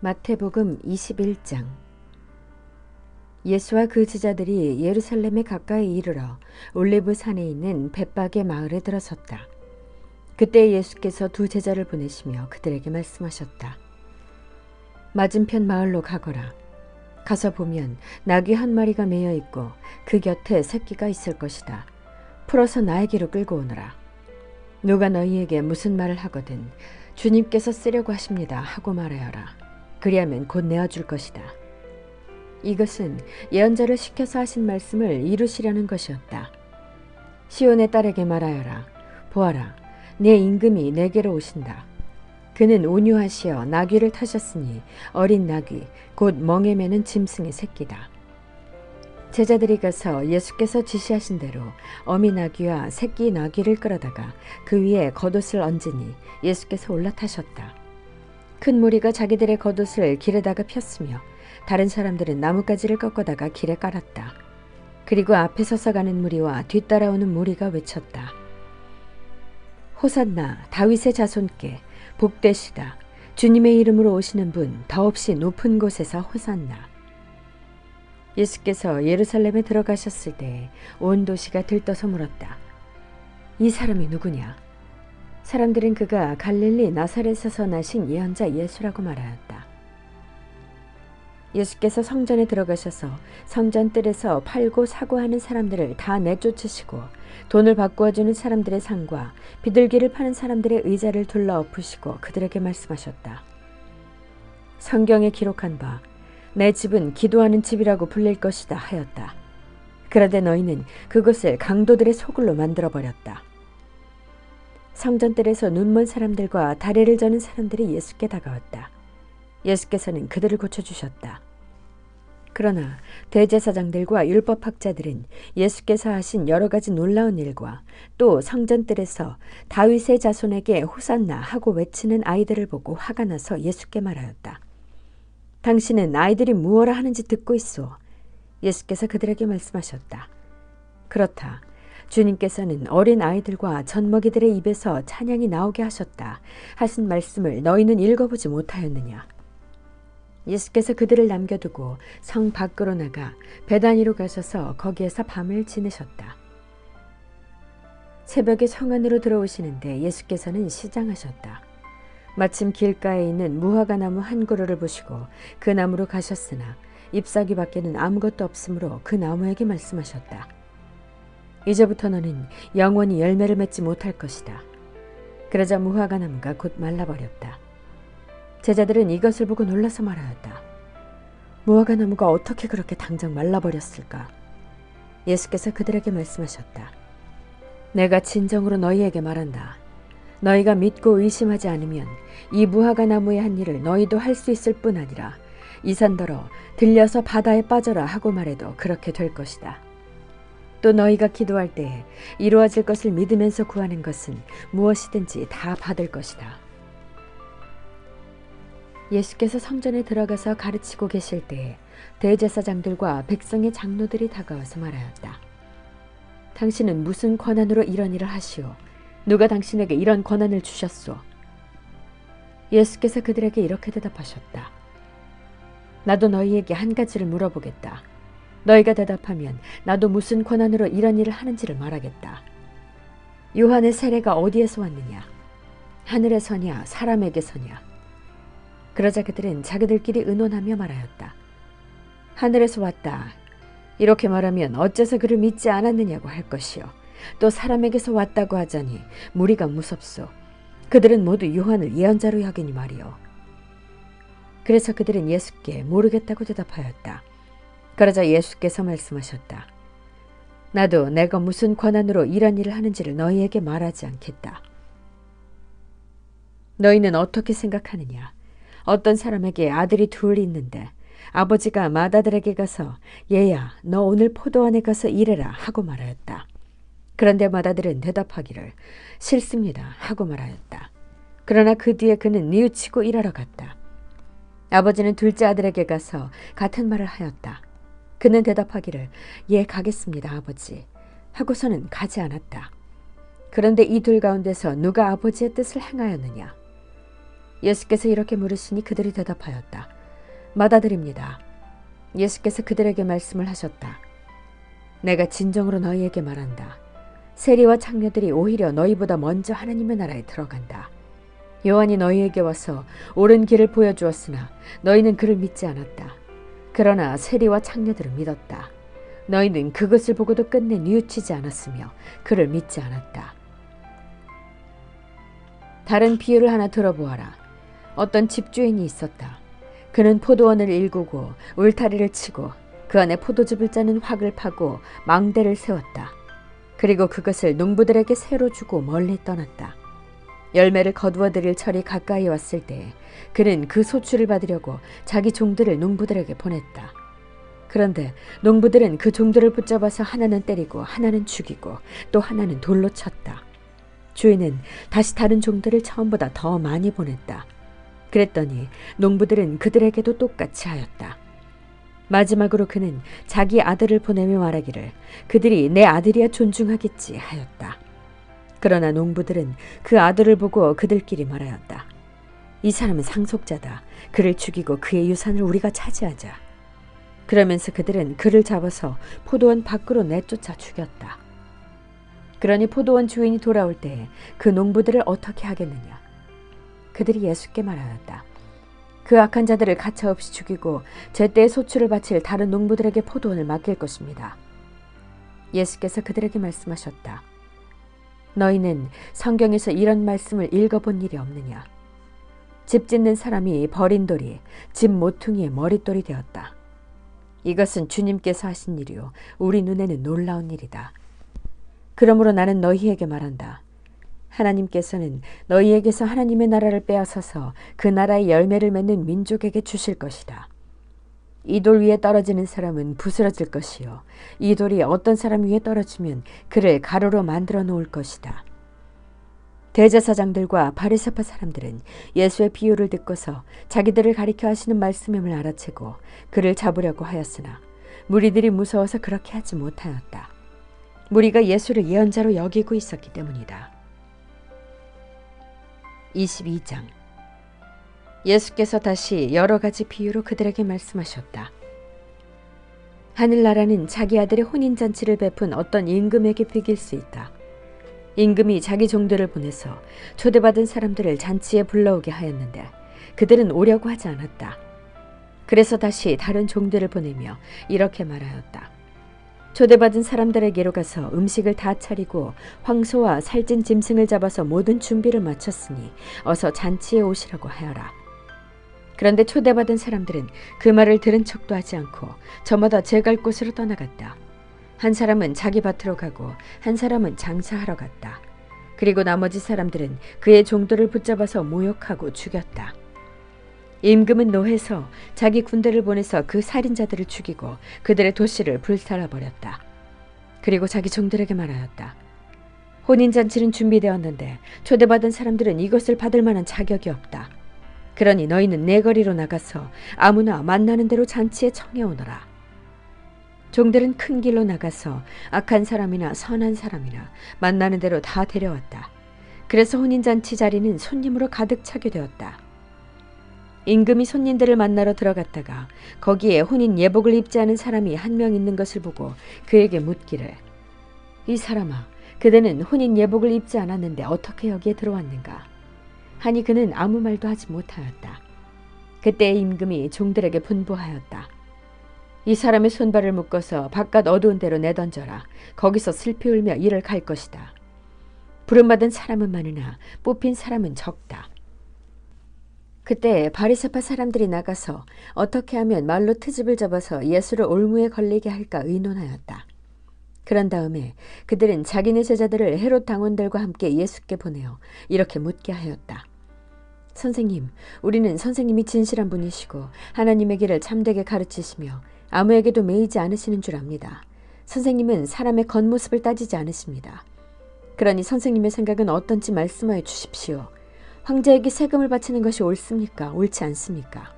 마태복음 21장 예수와 그 제자들이 예루살렘에 가까이 이르러 올리브 산에 있는 벳박의 마을에 들어섰다. 그때 예수께서 두 제자를 보내시며 그들에게 말씀하셨다. 맞은편 마을로 가거라. 가서 보면 나귀 한 마리가 매여 있고 그 곁에 새끼가 있을 것이다. 풀어서 나에게로 끌고 오너라. 누가 너희에게 무슨 말을 하거든 주님께서 쓰려고 하십니다 하고 말하여라. 그리하면 곧 내어줄 것이다. 이것은 예언자를 시켜서 하신 말씀을 이루시려는 것이었다. 시온의 딸에게 말하여라. 보아라, 내 임금이 내게로 오신다. 그는 온유하시어 나귀를 타셨으니 어린 나귀, 곧 멍에 매는 짐승의 새끼다. 제자들이 가서 예수께서 지시하신 대로 어미 나귀와 새끼 나귀를 끌어다가 그 위에 겉옷을 얹으니 예수께서 올라타셨다. 큰 무리가 자기들의 겉옷을 길에다가 폈으며 다른 사람들은 나뭇가지를 꺾어다가 길에 깔았다. 그리고 앞에 서서 가는 무리와 뒤따라오는 무리가 외쳤다. 호산나 다윗의 자손께 복되시다. 주님의 이름으로 오시는 분 더없이 높은 곳에서 호산나. 예수께서 예루살렘에 들어가셨을 때 온 도시가 들떠서 물었다. 이 사람이 누구냐? 사람들은 그가 갈릴리 나사렛에서 나신 예언자 예수라고 말하였다. 예수께서 성전에 들어가셔서 성전 뜰에서 팔고 사고 하는 사람들을 다 내쫓으시고 돈을 바꾸어 주는 사람들의 상과 비둘기를 파는 사람들의 의자를 둘러 엎으시고 그들에게 말씀하셨다. 성경에 기록한 바 내 집은 기도하는 집이라고 불릴 것이다 하였다. 그런데 너희는 그것을 강도들의 소굴로 만들어 버렸다. 성전뜰에서 눈먼 사람들과 다리를 저는 사람들이 예수께 다가왔다. 예수께서는 그들을 고쳐주셨다. 그러나 대제사장들과 율법학자들은 예수께서 하신 여러 가지 놀라운 일과 또 성전뜰에서 다윗의 자손에게 호산나 하고 외치는 아이들을 보고 화가 나서 예수께 말하였다. 당신은 아이들이 무엇라 하는지 듣고 있소. 예수께서 그들에게 말씀하셨다. 그렇다. 주님께서는 어린 아이들과 젖먹이들의 입에서 찬양이 나오게 하셨다. 하신 말씀을 너희는 읽어보지 못하였느냐? 예수께서 그들을 남겨두고 성 밖으로 나가 베다니로 가셔서 거기에서 밤을 지내셨다. 새벽에 성 안으로 들어오시는데 예수께서는 시장하셨다. 마침 길가에 있는 무화과 나무 한 그루를 보시고 그 나무로 가셨으나 잎사귀 밖에는 아무것도 없으므로 그 나무에게 말씀하셨다. 이제부터 너는 영원히 열매를 맺지 못할 것이다. 그러자 무화과 나무가 곧 말라버렸다. 제자들은 이것을 보고 놀라서 말하였다. 무화과 나무가 어떻게 그렇게 당장 말라버렸을까? 예수께서 그들에게 말씀하셨다. 내가 진정으로 너희에게 말한다. 너희가 믿고 의심하지 않으면 이 무화과 나무의 한 일을 너희도 할 수 있을 뿐 아니라 이 산더러 들려서 바다에 빠져라 하고 말해도 그렇게 될 것이다. 또 너희가 기도할 때에 이루어질 것을 믿으면서 구하는 것은 무엇이든지 다 받을 것이다. 예수께서 성전에 들어가서 가르치고 계실 때에 대제사장들과 백성의 장로들이 다가와서 말하였다. 당신은 무슨 권한으로 이런 일을 하시오? 누가 당신에게 이런 권한을 주셨소? 예수께서 그들에게 이렇게 대답하셨다. 나도 너희에게 한 가지를 물어보겠다. 너희가 대답하면 나도 무슨 권한으로 이런 일을 하는지를 말하겠다. 요한의 세례가 어디에서 왔느냐? 하늘에서냐, 사람에게서냐? 그러자 그들은 자기들끼리 의논하며 말하였다. 하늘에서 왔다. 이렇게 말하면 어째서 그를 믿지 않았느냐고 할 것이요. 또 사람에게서 왔다고 하자니 무리가 무섭소. 그들은 모두 요한을 예언자로 여기니 말이요. 그래서 그들은 예수께 모르겠다고 대답하였다. 그러자 예수께서 말씀하셨다. 나도 내가 무슨 권한으로 이런 일을 하는지를 너희에게 말하지 않겠다. 너희는 어떻게 생각하느냐? 어떤 사람에게 아들이 둘 있는데 아버지가 맏아들에게 가서 얘야 너 오늘 포도원에 가서 일해라 하고 말하였다. 그런데 맏아들은 대답하기를 싫습니다 하고 말하였다. 그러나 그 뒤에 그는 뉘우치고 일하러 갔다. 아버지는 둘째 아들에게 가서 같은 말을 하였다. 그는 대답하기를 예 가겠습니다 아버지 하고서는 가지 않았다. 그런데 이 둘 가운데서 누가 아버지의 뜻을 행하였느냐? 예수께서 이렇게 물으시니 그들이 대답하였다. 마다드립니다. 예수께서 그들에게 말씀을 하셨다. 내가 진정으로 너희에게 말한다. 세리와 창녀들이 오히려 너희보다 먼저 하나님의 나라에 들어간다. 요한이 너희에게 와서 옳은 길을 보여주었으나 너희는 그를 믿지 않았다. 그러나 세리와 창녀들은 믿었다. 너희는 그것을 보고도 끝내 뉘우치지 않았으며 그를 믿지 않았다. 다른 비유를 하나 들어보아라. 어떤 집주인이 있었다. 그는 포도원을 일구고 울타리를 치고 그 안에 포도즙을 짜는 확을 파고 망대를 세웠다. 그리고 그것을 농부들에게 새로 주고 멀리 떠났다. 열매를 거두어 들일 철이 가까이 왔을 때 그는 그 소출을 받으려고 자기 종들을 농부들에게 보냈다. 그런데 농부들은 그 종들을 붙잡아서 하나는 때리고 하나는 죽이고 또 하나는 돌로 쳤다. 주인은 다시 다른 종들을 처음보다 더 많이 보냈다. 그랬더니 농부들은 그들에게도 똑같이 하였다. 마지막으로 그는 자기 아들을 보내며 말하기를 그들이 내 아들이야 존중하겠지 하였다. 그러나 농부들은 그 아들을 보고 그들끼리 말하였다. 이 사람은 상속자다. 그를 죽이고 그의 유산을 우리가 차지하자. 그러면서 그들은 그를 잡아서 포도원 밖으로 내쫓아 죽였다. 그러니 포도원 주인이 돌아올 때그 농부들을 어떻게 하겠느냐? 그들이 예수께 말하였다. 그 악한 자들을 가차없이 죽이고 제때의 소출을 바칠 다른 농부들에게 포도원을 맡길 것입니다. 예수께서 그들에게 말씀하셨다. 너희는 성경에서 이런 말씀을 읽어본 일이 없느냐? 집 짓는 사람이 버린 돌이 집 모퉁이의 머릿돌이 되었다. 이것은 주님께서 하신 일이요. 우리 눈에는 놀라운 일이다. 그러므로 나는 너희에게 말한다. 하나님께서는 너희에게서 하나님의 나라를 빼앗아서 그 나라의 열매를 맺는 민족에게 주실 것이다. 이 돌 위에 떨어지는 사람은 부스러질 것이요. 이 돌이 어떤 사람 위에 떨어지면 그를 가로로 만들어 놓을 것이다. 대제사장들과 바리새파 사람들은 예수의 비유를 듣고서 자기들을 가리켜 하시는 말씀임을 알아채고 그를 잡으려고 하였으나 무리들이 무서워서 그렇게 하지 못하였다. 무리가 예수를 예언자로 여기고 있었기 때문이다. 22장 예수께서 다시 여러 가지 비유로 그들에게 말씀하셨다. 하늘나라는 자기 아들의 혼인잔치를 베푼 어떤 임금에게 비길 수 있다. 임금이 자기 종들을 보내서 초대받은 사람들을 잔치에 불러오게 하였는데 그들은 오려고 하지 않았다. 그래서 다시 다른 종들을 보내며 이렇게 말하였다. 초대받은 사람들에게로 가서 음식을 다 차리고 황소와 살찐 짐승을 잡아서 모든 준비를 마쳤으니 어서 잔치에 오시라고 하여라. 그런데 초대받은 사람들은 그 말을 들은 척도 하지 않고 저마다 제갈 곳으로 떠나갔다. 한 사람은 자기 밭으로 가고 한 사람은 장사하러 갔다. 그리고 나머지 사람들은 그의 종들을 붙잡아서 모욕하고 죽였다. 임금은 노해서 자기 군대를 보내서 그 살인자들을 죽이고 그들의 도시를 불살라 버렸다. 그리고 자기 종들에게 말하였다. 혼인잔치는 준비되었는데 초대받은 사람들은 이것을 받을 만한 자격이 없다. 그러니 너희는 내 거리로 나가서 아무나 만나는 대로 잔치에 청해오너라. 종들은 큰 길로 나가서 악한 사람이나 선한 사람이나 만나는 대로 다 데려왔다. 그래서 혼인잔치 자리는 손님으로 가득 차게 되었다. 임금이 손님들을 만나러 들어갔다가 거기에 혼인 예복을 입지 않은 사람이 한 명 있는 것을 보고 그에게 묻기를 이 사람아 그대는 혼인 예복을 입지 않았는데 어떻게 여기에 들어왔는가 하니 그는 아무 말도 하지 못하였다. 그때 임금이 종들에게 분부하였다. 이 사람의 손발을 묶어서 바깥 어두운 데로 내던져라. 거기서 슬피 울며 일을 갈 것이다. 부름받은 사람은 많으나 뽑힌 사람은 적다. 그때 바리새파 사람들이 나가서 어떻게 하면 말로 트집을 잡아서 예수를 올무에 걸리게 할까 의논하였다. 그런 다음에 그들은 자기네 제자들을 헤롯 당원들과 함께 예수께 보내어 이렇게 묻게 하였다. 선생님, 우리는 선생님이 진실한 분이시고 하나님의 길을 참되게 가르치시며 아무에게도 매이지 않으시는 줄 압니다. 선생님은 사람의 겉모습을 따지지 않으십니다. 그러니 선생님의 생각은 어떤지 말씀하여 주십시오. 황제에게 세금을 바치는 것이 옳습니까? 옳지 않습니까?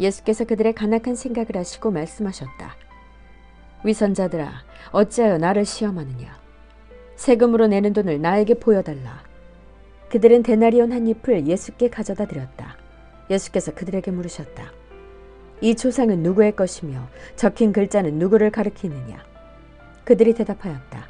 예수께서 그들의 간악한 생각을 하시고 말씀하셨다. 위선자들아, 어찌하여 나를 시험하느냐? 세금으로 내는 돈을 나에게 보여달라. 그들은 데나리온 한 잎을 예수께 가져다 드렸다. 예수께서 그들에게 물으셨다. 이 초상은 누구의 것이며 적힌 글자는 누구를 가리키느냐? 그들이 대답하였다.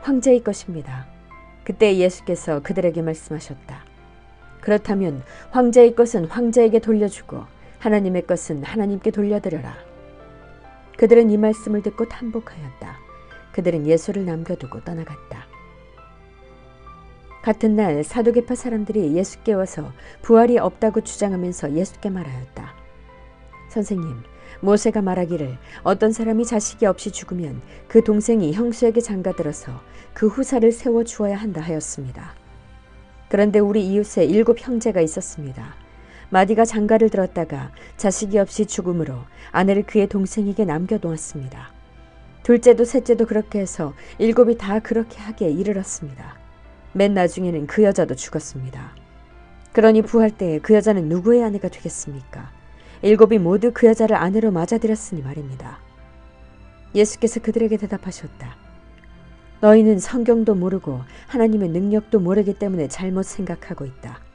황제의 것입니다. 그때 예수께서 그들에게 말씀하셨다. 그렇다면 황제의 것은 황제에게 돌려주고 하나님의 것은 하나님께 돌려드려라. 그들은 이 말씀을 듣고 탄복하였다. 그들은 예수를 남겨두고 떠나갔다. 같은 날 사도계파 사람들이 예수께 와서 부활이 없다고 주장하면서 예수께 말하였다. 선생님, 모세가 말하기를 어떤 사람이 자식이 없이 죽으면 그 동생이 형수에게 장가들어서 그 후사를 세워 주어야 한다 하였습니다. 그런데 우리 이웃에 일곱 형제가 있었습니다. 마디가 장가를 들었다가 자식이 없이 죽음으로 아내를 그의 동생에게 남겨놓았습니다. 둘째도 셋째도 그렇게 해서 일곱이 다 그렇게 하기에 이르렀습니다. 맨 나중에는 그 여자도 죽었습니다. 그러니 부활 때에 그 여자는 누구의 아내가 되겠습니까? 일곱이 모두 그 여자를 아내로 맞아들였으니 말입니다. 예수께서 그들에게 대답하셨다. 너희는 성경도 모르고 하나님의 능력도 모르기 때문에 잘못 생각하고 있다.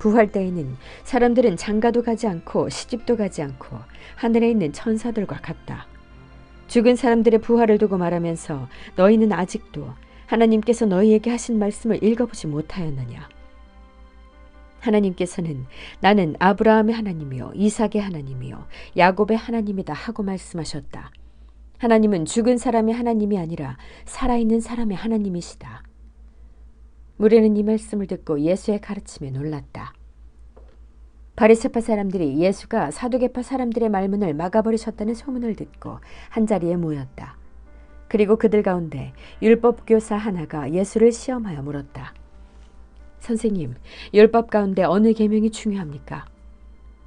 부활 때에는 사람들은 장가도 가지 않고 시집도 가지 않고 하늘에 있는 천사들과 같다. 죽은 사람들의 부활을 두고 말하면서 너희는 아직도 하나님께서 너희에게 하신 말씀을 읽어보지 못하였느냐. 하나님께서는 나는 아브라함의 하나님이요 이삭의 하나님이요 야곱의 하나님이다 하고 말씀하셨다. 하나님은 죽은 사람의 하나님이 아니라 살아있는 사람의 하나님이시다. 무리는 이 말씀을 듣고 예수의 가르침에 놀랐다. 바리새파 사람들이 예수가 사두개파 사람들의 말문을 막아버리셨다는 소문을 듣고 한자리에 모였다. 그리고 그들 가운데 율법 교사 하나가 예수를 시험하여 물었다. 선생님, 율법 가운데 어느 계명이 중요합니까?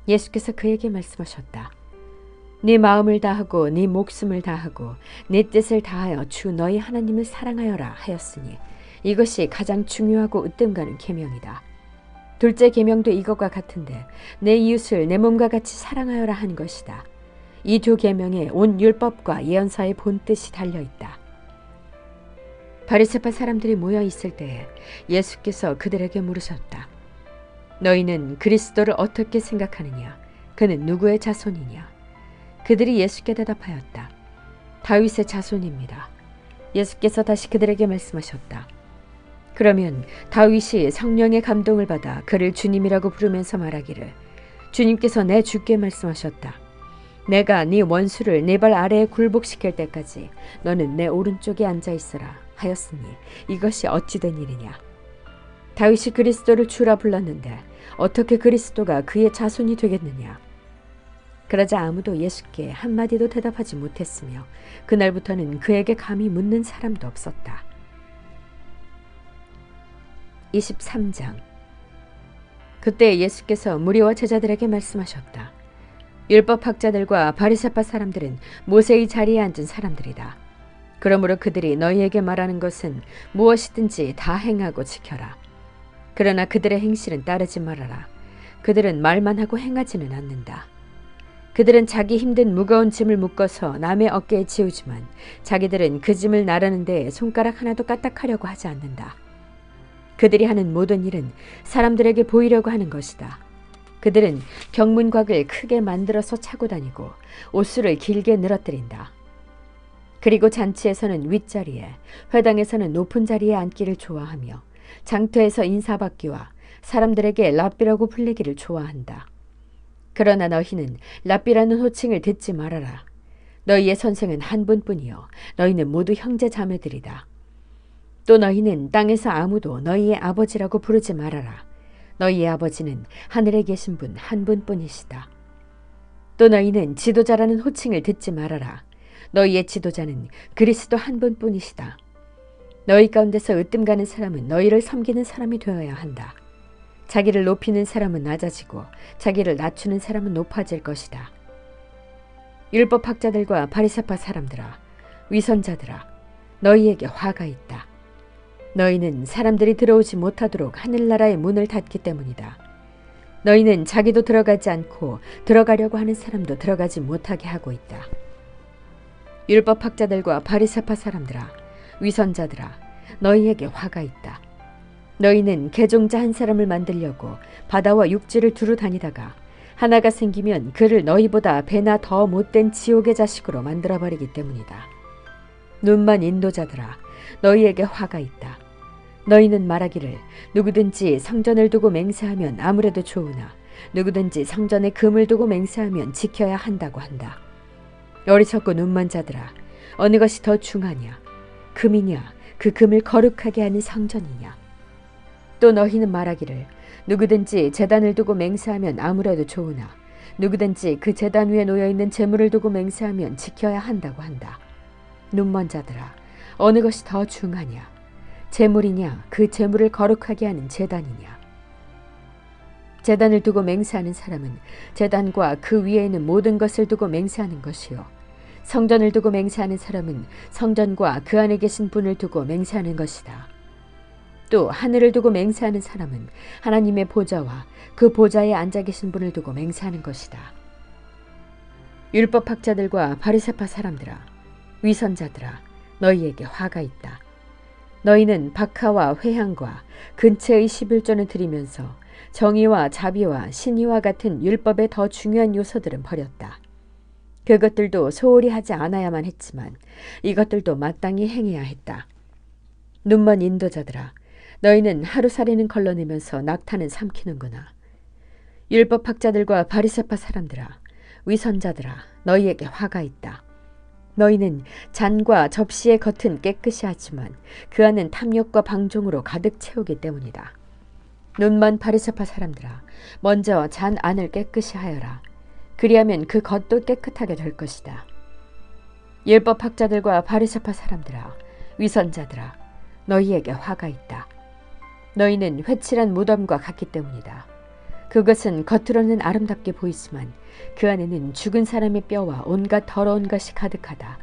예수께서 그에게 말씀하셨다. 네 마음을 다하고 네 목숨을 다하고 네 뜻을 다하여 주 너희 하나님을 사랑하여라 하였으니 이것이 가장 중요하고 으뜸가는 계명이다. 둘째 계명도 이것과 같은데 내 이웃을 내 몸과 같이 사랑하여라 한 것이다. 이 두 계명에 온 율법과 예언사의 본 뜻이 달려 있다. 바리새파 사람들이 모여 있을 때에 예수께서 그들에게 물으셨다. 너희는 그리스도를 어떻게 생각하느냐? 그는 누구의 자손이냐? 그들이 예수께 대답하였다. 다윗의 자손입니다. 예수께서 다시 그들에게 말씀하셨다. 그러면 다윗이 성령의 감동을 받아 그를 주님이라고 부르면서 말하기를 주님께서 내 주께 말씀하셨다. 내가 네 원수를 네 발 아래에 굴복시킬 때까지 너는 내 오른쪽에 앉아 있어라 하였으니 이것이 어찌 된 일이냐 다윗이 그리스도를 주라 불렀는데 어떻게 그리스도가 그의 자손이 되겠느냐 그러자 아무도 예수께 한마디도 대답하지 못했으며 그날부터는 그에게 감히 묻는 사람도 없었다. 23장 그때 예수께서 무리와 제자들에게 말씀하셨다. 율법학자들과 바리새파 사람들은 모세의 자리에 앉은 사람들이다. 그러므로 그들이 너희에게 말하는 것은 무엇이든지 다 행하고 지켜라. 그러나 그들의 행실은 따르지 말아라. 그들은 말만 하고 행하지는 않는다. 그들은 자기 힘든 무거운 짐을 묶어서 남의 어깨에 지우지만 자기들은 그 짐을 나르는 데 손가락 하나도 까딱하려고 하지 않는다. 그들이 하는 모든 일은 사람들에게 보이려고 하는 것이다. 그들은 경문곽을 크게 만들어서 차고 다니고 옷수를 길게 늘어뜨린다. 그리고 잔치에서는 윗자리에, 회당에서는 높은 자리에 앉기를 좋아하며 장터에서 인사받기와 사람들에게 랍비라고 불리기를 좋아한다. 그러나 너희는 랍비라는 호칭을 듣지 말아라. 너희의 선생은 한 분뿐이요 너희는 모두 형제 자매들이다. 또 너희는 땅에서 아무도 너희의 아버지라고 부르지 말아라. 너희의 아버지는 하늘에 계신 분 한 분뿐이시다. 또 너희는 지도자라는 호칭을 듣지 말아라. 너희의 지도자는 그리스도 한 분뿐이시다. 너희 가운데서 으뜸 가는 사람은 너희를 섬기는 사람이 되어야 한다. 자기를 높이는 사람은 낮아지고 자기를 낮추는 사람은 높아질 것이다. 율법학자들과 바리새파 사람들아, 위선자들아, 너희에게 화가 있다. 너희는 사람들이 들어오지 못하도록 하늘나라의 문을 닫기 때문이다. 너희는 자기도 들어가지 않고 들어가려고 하는 사람도 들어가지 못하게 하고 있다. 율법학자들과 바리새파 사람들아, 위선자들아, 너희에게 화가 있다. 너희는 개종자 한 사람을 만들려고 바다와 육지를 두루 다니다가 하나가 생기면 그를 너희보다 배나 더 못된 지옥의 자식으로 만들어 버리기 때문이다. 눈만 인도자들아 너희에게 화가 있다. 너희는 말하기를 누구든지 성전을 두고 맹세하면 아무래도 좋으나 누구든지 성전에 금을 두고 맹세하면 지켜야 한다고 한다. 어리석고 눈만 자들아 어느 것이 더 중하냐 금이냐 그 금을 거룩하게 하는 성전이냐 또 너희는 말하기를 누구든지 재단을 두고 맹세하면 아무래도 좋으나 누구든지 그 재단 위에 놓여 있는 재물을 두고 맹세하면 지켜야 한다고 한다. 눈먼 자들아 어느 것이 더 중하냐 재물이냐 그 재물을 거룩하게 하는 재단이냐 재단을 두고 맹세하는 사람은 재단과 그 위에 있는 모든 것을 두고 맹세하는 것이요 성전을 두고 맹세하는 사람은 성전과 그 안에 계신 분을 두고 맹세하는 것이다. 또 하늘을 두고 맹세하는 사람은 하나님의 보좌와 그 보좌에 앉아 계신 분을 두고 맹세하는 것이다. 율법학자들과 바리새파 사람들아 위선자들아 너희에게 화가 있다. 너희는 박하와 회향과 근처의 11조는 드리면서 정의와 자비와 신의와 같은 율법의 더 중요한 요소들은 버렸다. 그것들도 소홀히 하지 않아야만 했지만 이것들도 마땅히 행해야 했다. 눈먼 인도자들아 너희는 하루살이는 걸러내면서 낙타는 삼키는구나. 율법학자들과 바리새파 사람들아 위선자들아 너희에게 화가 있다. 너희는 잔과 접시의 겉은 깨끗이 하지만 그 안은 탐욕과 방종으로 가득 채우기 때문이다. 눈만 바리새파 사람들아 먼저 잔 안을 깨끗이 하여라. 그리하면 그 겉도 깨끗하게 될 것이다. 율법 학자들과 바리새파 사람들아 위선자들아 너희에게 화가 있다. 너희는 회칠한 무덤과 같기 때문이다. 그것은 겉으로는 아름답게 보이지만 그 안에는 죽은 사람의 뼈와 온갖 더러운 것이 가득하다.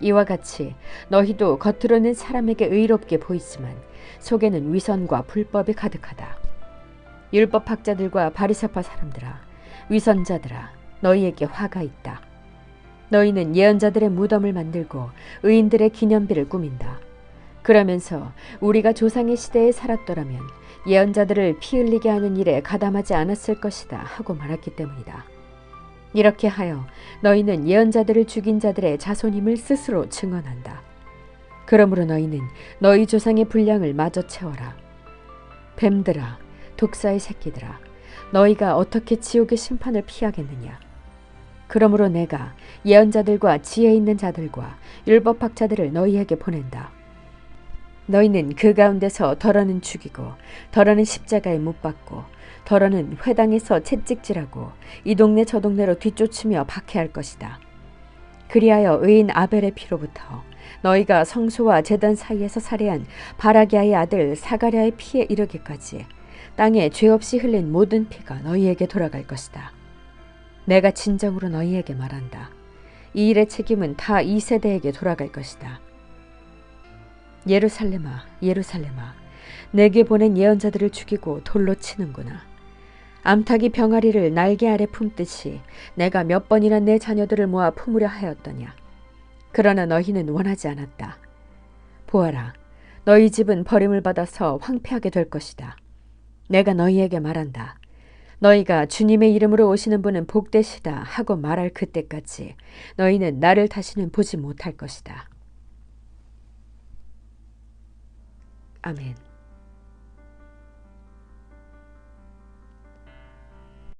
이와 같이 너희도 겉으로는 사람에게 의롭게 보이지만 속에는 위선과 불법이 가득하다. 율법학자들과 바리새파 사람들아 위선자들아 너희에게 화가 있다. 너희는 예언자들의 무덤을 만들고 의인들의 기념비를 꾸민다. 그러면서 우리가 조상의 시대에 살았더라면 예언자들을 피 흘리게 하는 일에 가담하지 않았을 것이다 하고 말했기 때문이다. 이렇게 하여 너희는 예언자들을 죽인 자들의 자손임을 스스로 증언한다. 그러므로 너희는 너희 조상의 분량을 마저 채워라. 뱀들아, 독사의 새끼들아, 너희가 어떻게 지옥의 심판을 피하겠느냐? 그러므로 내가 예언자들과 지혜 있는 자들과 율법학자들을 너희에게 보낸다. 너희는 그 가운데서 덜어는 죽이고 덜어는 십자가에 못 박고 덜어는 회당에서 채찍질하고 이 동네 저 동네로 뒤쫓으며 박해할 것이다. 그리하여 의인 아벨의 피로부터 너희가 성소와 제단 사이에서 살해한 바라기아의 아들 사가랴의 피에 이르기까지 땅에 죄 없이 흘린 모든 피가 너희에게 돌아갈 것이다. 내가 진정으로 너희에게 말한다. 이 일의 책임은 다 이 세대에게 돌아갈 것이다. 예루살렘아, 예루살렘아, 내게 보낸 예언자들을 죽이고 돌로 치는구나. 암탉이 병아리를 날개 아래 품듯이 내가 몇 번이나 내 자녀들을 모아 품으려 하였더냐. 그러나 너희는 원하지 않았다. 보아라, 너희 집은 버림을 받아서 황폐하게 될 것이다. 내가 너희에게 말한다. 너희가 주님의 이름으로 오시는 분은 복되시다 하고 말할 그때까지 너희는 나를 다시는 보지 못할 것이다. 아멘.